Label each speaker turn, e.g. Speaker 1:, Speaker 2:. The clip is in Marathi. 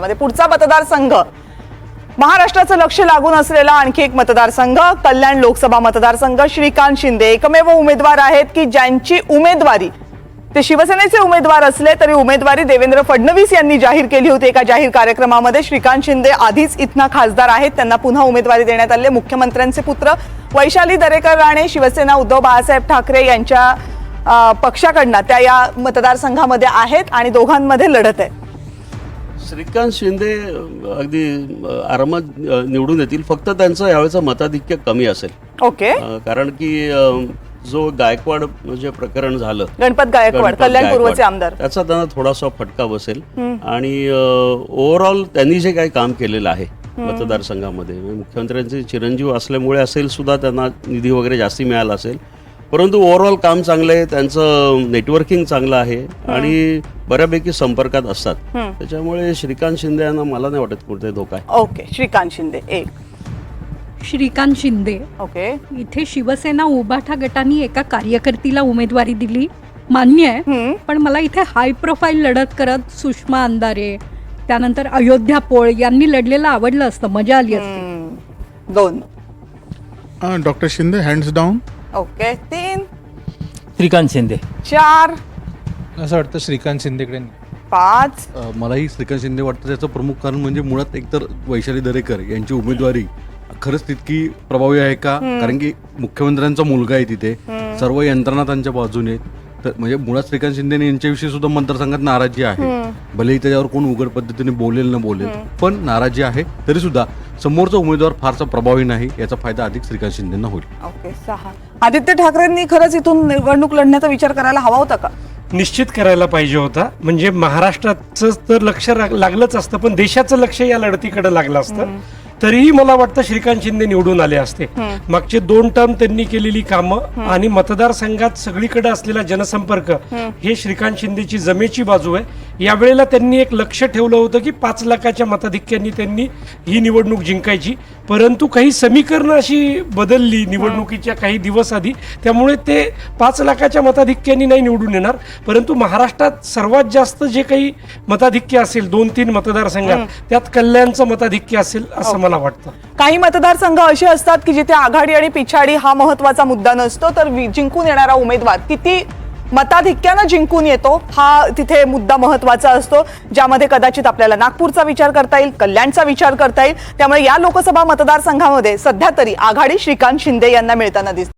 Speaker 1: मध्ये पुढचा मतदारसंघ. महाराष्ट्राचं लक्ष लागून असलेला आणखी एक मतदारसंघ कल्याण लोकसभा मतदारसंघ श्रीकांत शिंदे. एकमेव उमेदवार आहेत की ज्यांची उमेदवारी ते शिवसेनेचे उमेदवार असले तरी उमेदवारी देवेंद्र फडणवीस यांनी जाहीर केली होती एका जाहीर कार्यक्रमामध्ये. श्रीकांत शिंदे आधीच इथना खासदार आहेत. त्यांना पुन्हा उमेदवारी देण्यात आली मुख्यमंत्र्यांचे पुत्र वैशाली दरेकर राणे शिवसेना उद्धव बाळासाहेब ठाकरे यांच्या पक्षाकडनं त्या या मतदारसंघामध्ये आहेत आणि दोघांमध्ये लढत आहे.
Speaker 2: श्रीकांत शिंदे अगदी आरामात निवडून येतील. फक्त त्यांचं यावेळेचं मताधिक्य कमी असेल.
Speaker 1: ओके.
Speaker 2: कारण की जो गायकवाड जे प्रकरण झालं
Speaker 1: गणपत गायकवाड
Speaker 2: गणपत
Speaker 1: कल्याण
Speaker 2: गायकवाड,
Speaker 1: पूर्वचे आमदार.
Speaker 2: त्याचा त्यांना थोडासा फटका बसेल. आणि ओव्हरऑल त्यांनी जे काही काम केलेलं आहे मतदारसंघामध्ये मुख्यमंत्र्यांचे चिरंजीव असल्यामुळे असेल सुद्धा त्यांना निधी वगैरे जास्ती मिळाला असेल. परंतु ओव्हरऑल काम चांगलं आहे त्यांचं नेटवर्किंग चांगलं आहे आणि बऱ्यापैकी संपर्कात असतात. त्याच्यामुळे श्रीकांत शिंदे यांना मला नाही वाटत कुठे धोका आहे.
Speaker 1: ओके श्रीकांत शिंदे एक.
Speaker 3: श्रीकांत शिंदे.
Speaker 1: ओके
Speaker 3: इथे शिवसेना उबाठा गटाने एका कार्यकर्तीला उमेदवारी दिली. मान्य आहे. पण मला इथे हाय प्रोफाईल लढत करत सुषमा अंधारे त्यानंतर अयोध्या पोळ यांनी लढलेलं आवडलं असतं मजा आली असती.
Speaker 1: दोन.
Speaker 4: Doctor Shinde hands down
Speaker 1: okay तीन.
Speaker 5: श्रीकांत शिंदे.
Speaker 1: चार.
Speaker 6: असं वाटतं श्रीकांत शिंदेकडे.
Speaker 1: पाच.
Speaker 7: अ, मलाही श्रीकांत शिंदे वाटतं त्याचं प्रमुख कारण म्हणजे मुळात एकतर वैशाली दरेकर यांची उमेदवारी खरंच तितकी प्रभावी आहे का? कारण की मुख्यमंत्र्यांचा मुलगा आहे तिथे. सर्व यंत्रणा त्यांच्या बाजूने आहेत. तर म्हणजे मुळात श्रीकांत शिंदे यांच्याविषयी सुद्धा मतदारसंघात नाराजी आहे. भलेही त्याच्यावर कोण उघड पद्धतीने बोलेल न बोलेल पण नाराजी आहे. तरी सुद्धा समोरचा उमेदवार फारसा प्रभावी नाही याचा फायदा अधिक श्रीकांत शिंदेना होईल.
Speaker 1: ओके सहा. आदित्य ठाकरेंनी खरंच इथून निवडणूक लढण्याचा विचार करायला हवा होता का?
Speaker 8: निश्चित करायला पाहिजे होता. म्हणजे महाराष्ट्राचं तर लक्ष लागलंच असतं पण देशाचं लक्ष या लढतीकडे लागलं असतं. तरीही मला वाटतं श्रीकांत शिंदे निवडून आले असते. मागचे दोन टर्म त्यांनी केलेली कामं आणि मतदारसंघात सगळीकडे असलेला जनसंपर्क हे श्रीकांत शिंदेची जमेची बाजू आहे. यावेळेला त्यांनी एक लक्ष ठेवलं होतं की पाच लाखाच्या मताधिक्यांनी त्यांनी ही निवडणूक जिंकायची. परंतु काही समीकरणं अशी बदलली निवडणुकीच्या काही दिवस आधी त्यामुळे ते पाच लाखाच्या मताधिक्यांनी नाही निवडून येणार. परंतु महाराष्ट्रात सर्वात जास्त जे काही मताधिक्य असेल दोन तीन मतदारसंघात त्यात कल्याणचं मताधिक्य असेल असं मला वाटतं.
Speaker 1: काही मतदारसंघ असे असतात की जिथे आघाडी आणि पिछाडी हा महत्त्वाचा मुद्दा नसतो तर जिंकून येणारा उमेदवार किती मताधिक्यानं जिंकून येतो हा तिथे मुद्दा महत्त्वाचा असतो ज्यामध्ये कदाचित आपल्याला नागपूरचा विचार करता येईल कल्याणचा विचार करता येईल. त्यामुळे या लोकसभा मतदारसंघामध्ये सध्या तरी आघाडी श्रीकांत शिंदे यांना मिळताना दिसते.